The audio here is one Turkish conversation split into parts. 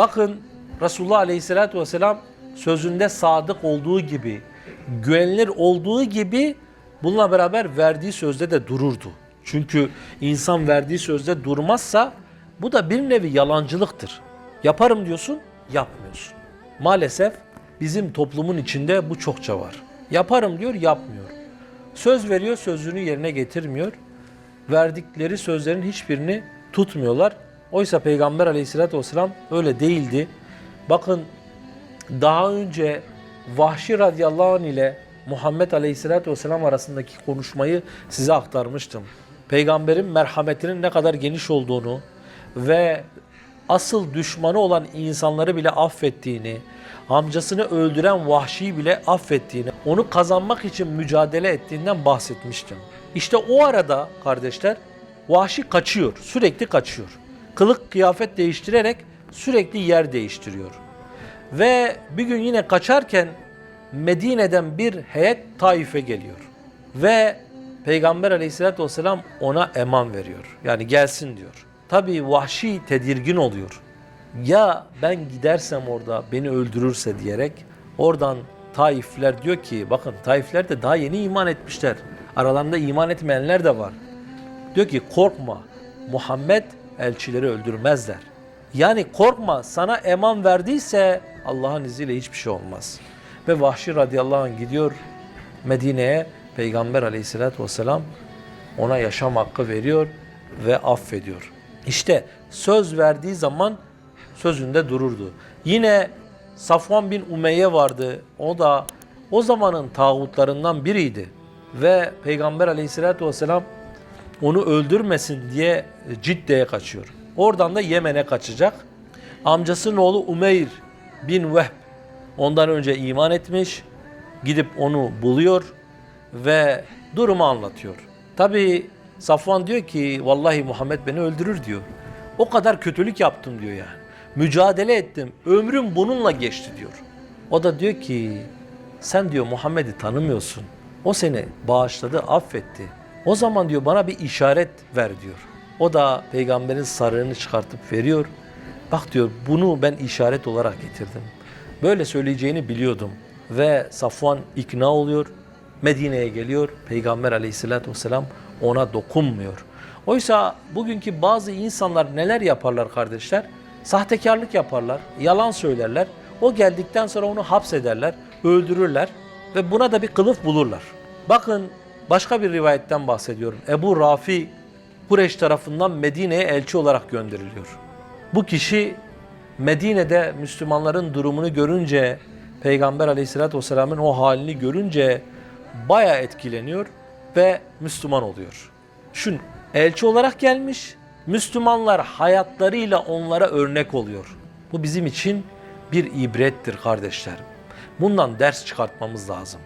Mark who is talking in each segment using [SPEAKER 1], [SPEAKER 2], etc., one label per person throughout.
[SPEAKER 1] Bakın Resulullah Aleyhisselatü Vesselam sözünde sadık olduğu gibi, güvenilir olduğu gibi bununla beraber verdiği sözde de dururdu. Çünkü insan verdiği sözde durmazsa bu da bir nevi yalancılıktır. Yaparım diyorsun, yapmıyorsun. Maalesef bizim toplumun içinde bu çokça var. Yaparım diyor, yapmıyor. Söz veriyor, sözünü yerine getirmiyor. Verdikleri sözlerin hiçbirini tutmuyorlar. Oysa Peygamber aleyhissalatü vesselam öyle değildi. Bakın daha önce Vahşi radıyallahu anh ile Muhammed aleyhissalatü vesselam arasındaki konuşmayı size aktarmıştım. Peygamberin merhametinin ne kadar geniş olduğunu ve asıl düşmanı olan insanları bile affettiğini, amcasını öldüren Vahşi'yi bile affettiğini, onu kazanmak için mücadele ettiğinden bahsetmiştim. İşte o arada kardeşler Vahşi kaçıyor, sürekli kaçıyor. Kılık kıyafet değiştirerek sürekli yer değiştiriyor. Ve bir gün yine kaçarken Medine'den bir heyet Taif'e geliyor. Ve Peygamber aleyhissalatü vesselam ona eman veriyor. Yani gelsin diyor. Tabii vahşi tedirgin oluyor. Ya ben gidersem orada beni öldürürse diyerek oradan Taifler diyor ki bakın Taifler de daha yeni iman etmişler. Aralarında iman etmeyenler de var. Diyor ki korkma Muhammed elçileri öldürmezler. Yani korkma sana eman verdiyse Allah'ın izniyle hiçbir şey olmaz. Ve Vahşi radıyallahu anh gidiyor Medine'ye Peygamber aleyhissalatü vesselam ona yaşam hakkı veriyor ve affediyor. İşte söz verdiği zaman sözünde dururdu. Yine Safvan bin Umeyye vardı. O da o zamanın tağutlarından biriydi. Ve Peygamber aleyhissalatü vesselam onu öldürmesin diye Cidde'ye kaçıyor. Oradan da Yemen'e kaçacak. Amcasının oğlu Umeyr bin Vehb ondan önce iman etmiş. Gidip onu buluyor ve durumu anlatıyor. Tabi Safvan diyor ki vallahi Muhammed beni öldürür diyor. O kadar kötülük yaptım diyor yani. Mücadele ettim. Ömrüm bununla geçti diyor. O da diyor ki sen diyor Muhammed'i tanımıyorsun. O seni bağışladı, affetti. O zaman diyor bana bir işaret ver diyor. O da peygamberin sarığını çıkartıp veriyor. Bak diyor bunu ben işaret olarak getirdim. Böyle söyleyeceğini biliyordum. Ve Safvan ikna oluyor. Medine'ye geliyor. Peygamber aleyhissalatü vesselam ona dokunmuyor. Oysa bugünkü bazı insanlar neler yaparlar kardeşler? Sahtekarlık yaparlar, yalan söylerler. O geldikten sonra onu hapsederler, öldürürler ve buna da bir kılıf bulurlar. Bakın başka bir rivayetten bahsediyorum. Ebu Rafi Kureş tarafından Medine'ye elçi olarak gönderiliyor. Bu kişi Medine'de Müslümanların durumunu görünce, Peygamber aleyhissalatü vesselamın o halini görünce baya etkileniyor ve Müslüman oluyor. Şun elçi olarak gelmiş, Müslümanlar hayatlarıyla onlara örnek oluyor. Bu bizim için bir ibrettir kardeşlerim. Bundan ders çıkartmamız lazım.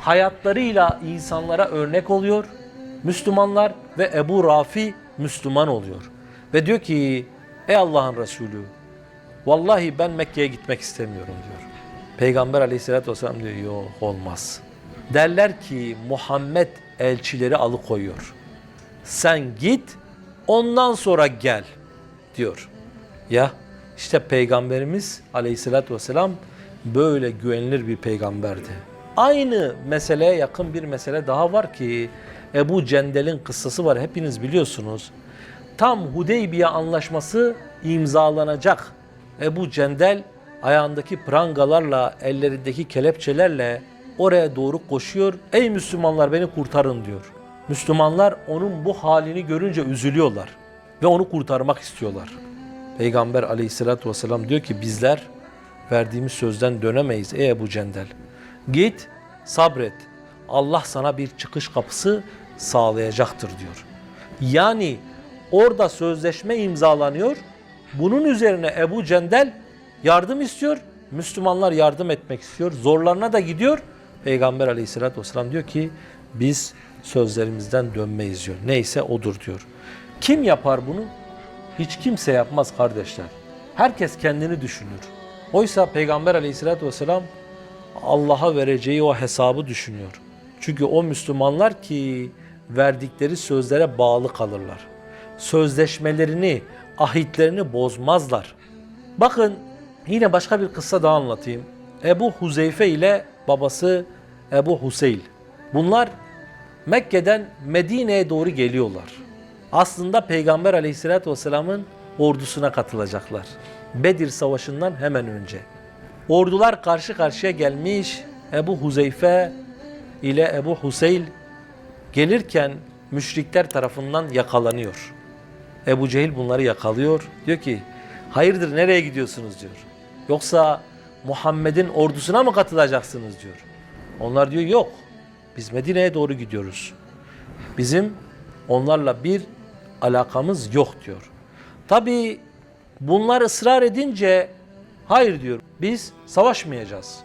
[SPEAKER 1] Hayatlarıyla insanlara örnek oluyor. Müslümanlar ve Ebu Rafi Müslüman oluyor. Ve diyor ki ey Allah'ın Resulü vallahi ben Mekke'ye gitmek istemiyorum diyor. Peygamber aleyhissalatü vesselam diyor yok olmaz. Derler ki Muhammed elçileri alıkoyuyor. Sen git ondan sonra gel diyor. Ya işte Peygamberimiz aleyhissalatü vesselam böyle güvenilir bir peygamberdi. Aynı meseleye yakın bir mesele daha var ki Ebu Cendel'in kıssası var hepiniz biliyorsunuz. Tam Hudeybiye anlaşması imzalanacak. Ebu Cendel ayağındaki prangalarla, ellerindeki kelepçelerle oraya doğru koşuyor. Ey Müslümanlar beni kurtarın diyor. Müslümanlar onun bu halini görünce üzülüyorlar ve onu kurtarmak istiyorlar. Peygamber aleyhissalatü vesselam diyor ki bizler verdiğimiz sözden dönemeyiz ey Ebu Cendel. Git sabret. Allah sana bir çıkış kapısı sağlayacaktır diyor. Yani orada sözleşme imzalanıyor. Bunun üzerine Ebu Cendel yardım istiyor. Müslümanlar yardım etmek istiyor. Zorlarına da gidiyor. Peygamber aleyhissalatü vesselam diyor ki biz sözlerimizden dönmeyiz diyor. Neyse odur diyor. Kim yapar bunu? Hiç kimse yapmaz kardeşler. Herkes kendini düşünür. Oysa Peygamber aleyhissalatü vesselam Allah'a vereceği o hesabı düşünüyor. Çünkü o Müslümanlar ki verdikleri sözlere bağlı kalırlar. Sözleşmelerini, ahitlerini bozmazlar. Bakın yine başka bir kıssa daha anlatayım. Ebu Huzeyfe ile babası Ebu Huseyl. Bunlar Mekke'den Medine'ye doğru geliyorlar. Aslında Peygamber aleyhissalatü vesselamın ordusuna katılacaklar. Bedir Savaşı'ndan hemen önce. Ordular karşı karşıya gelmiş. Ebu Huzeyfe ile Ebu Huseyl gelirken müşrikler tarafından yakalanıyor. Ebu Cehil bunları yakalıyor. Diyor ki hayırdır nereye gidiyorsunuz diyor. Yoksa Muhammed'in ordusuna mı katılacaksınız diyor. Onlar diyor yok. Biz Medine'ye doğru gidiyoruz. Bizim onlarla bir alakamız yok diyor. Tabi bunlar ısrar edince hayır diyor. Biz savaşmayacağız.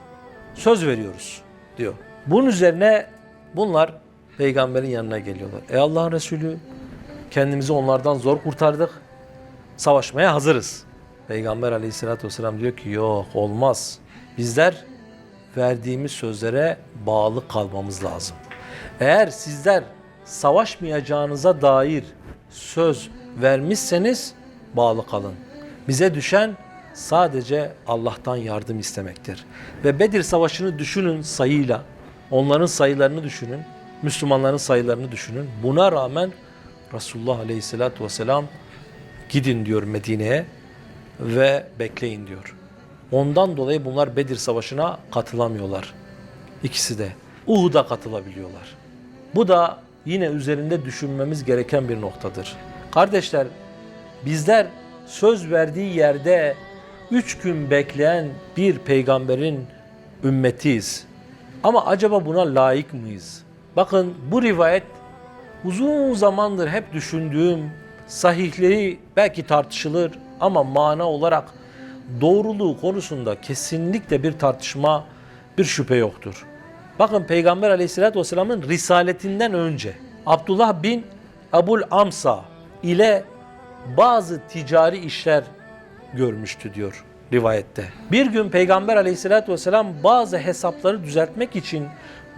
[SPEAKER 1] Söz veriyoruz diyor. Bunun üzerine bunlar peygamberin yanına geliyorlar. Ey Allah'ın Resulü kendimizi onlardan zor kurtardık. Savaşmaya hazırız. Peygamber aleyhissalatü vesselam diyor ki yok olmaz. Bizler verdiğimiz sözlere bağlı kalmamız lazım. Eğer sizler savaşmayacağınıza dair söz vermişseniz bağlı kalın. Bize düşen sadece Allah'tan yardım istemektir. Ve Bedir Savaşı'nı düşünün sayıyla. Onların sayılarını düşünün. Müslümanların sayılarını düşünün. Buna rağmen Resulullah Aleyhisselatü Vesselam gidin diyor Medine'ye ve bekleyin diyor. Ondan dolayı bunlar Bedir Savaşı'na katılamıyorlar. İkisi de. Uhud'a katılabiliyorlar. Bu da yine üzerinde düşünmemiz gereken bir noktadır. Kardeşler bizler söz verdiği yerde üç gün bekleyen bir peygamberin ümmetiyiz. Ama acaba buna layık mıyız? Bakın bu rivayet uzun zamandır hep düşündüğüm sahihleri belki tartışılır ama mana olarak doğruluğu konusunda kesinlikle bir tartışma, bir şüphe yoktur. Bakın Peygamber aleyhissalatü vesselamın risaletinden önce Abdullah bin Abul Amsa ile bazı ticari işler görmüştü diyor rivayette. Bir gün Peygamber aleyhissalatü vesselam bazı hesapları düzeltmek için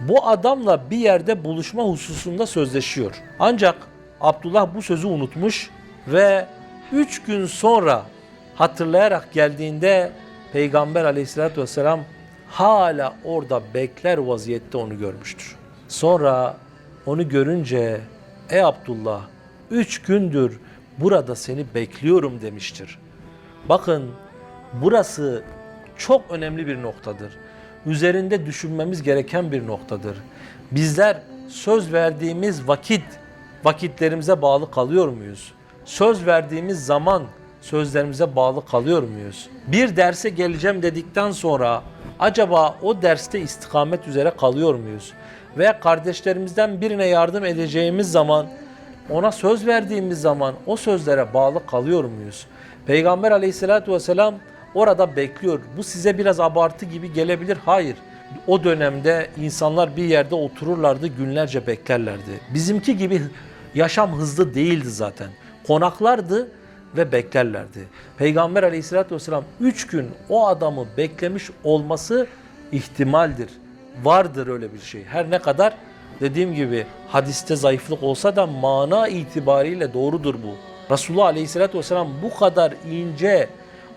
[SPEAKER 1] bu adamla bir yerde buluşma hususunda sözleşiyor. Ancak Abdullah bu sözü unutmuş ve üç gün sonra hatırlayarak geldiğinde Peygamber aleyhissalatü vesselam hala orada bekler vaziyette onu görmüştür. Sonra onu görünce ey Abdullah üç gündür burada seni bekliyorum demiştir. Bakın burası çok önemli bir noktadır. Üzerinde düşünmemiz gereken bir noktadır. Bizler söz verdiğimiz vakit vakitlerimize bağlı kalıyor muyuz? Söz verdiğimiz zaman sözlerimize bağlı kalıyor muyuz? Bir derse geleceğim dedikten sonra acaba o derste istikamet üzere kalıyor muyuz? Veya kardeşlerimizden birine yardım edeceğimiz zaman ona söz verdiğimiz zaman o sözlere bağlı kalıyor muyuz? Peygamber aleyhissalatü vesselam orada bekliyor. Bu size biraz abartı gibi gelebilir. Hayır. O dönemde insanlar bir yerde otururlardı, günlerce beklerlerdi. Bizimki gibi yaşam hızlı değildi zaten. Konaklardı ve beklerlerdi. Peygamber aleyhissalatü vesselam üç gün o adamı beklemiş olması ihtimaldir. Vardır öyle bir şey. Her ne kadar dediğim gibi hadiste zayıflık olsa da mana itibariyle doğrudur bu. Resulullah Aleyhisselatü Vesselam bu kadar ince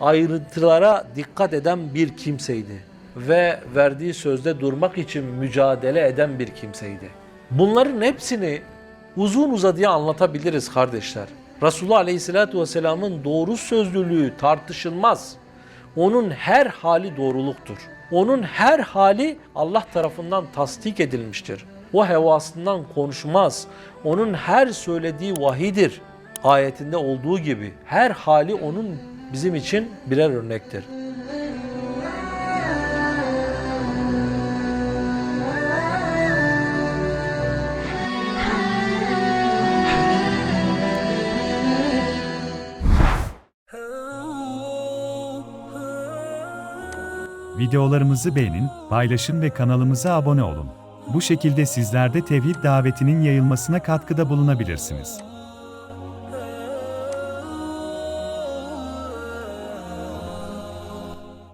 [SPEAKER 1] ayrıntılara dikkat eden bir kimseydi. Ve verdiği sözde durmak için mücadele eden bir kimseydi. Bunların hepsini uzun uzadıya anlatabiliriz kardeşler. Resulullah Aleyhisselatü Vesselam'ın doğru sözlülüğü tartışılmaz. Onun her hali doğruluktur. Onun her hali Allah tarafından tasdik edilmiştir. O hevasından konuşmaz. Onun her söylediği vahidir. Ayetinde olduğu gibi her hali onun bizim için birer örnektir.
[SPEAKER 2] Videolarımızı beğenin, paylaşın ve kanalımıza abone olun. Bu şekilde sizler de tevhid davetinin yayılmasına katkıda bulunabilirsiniz.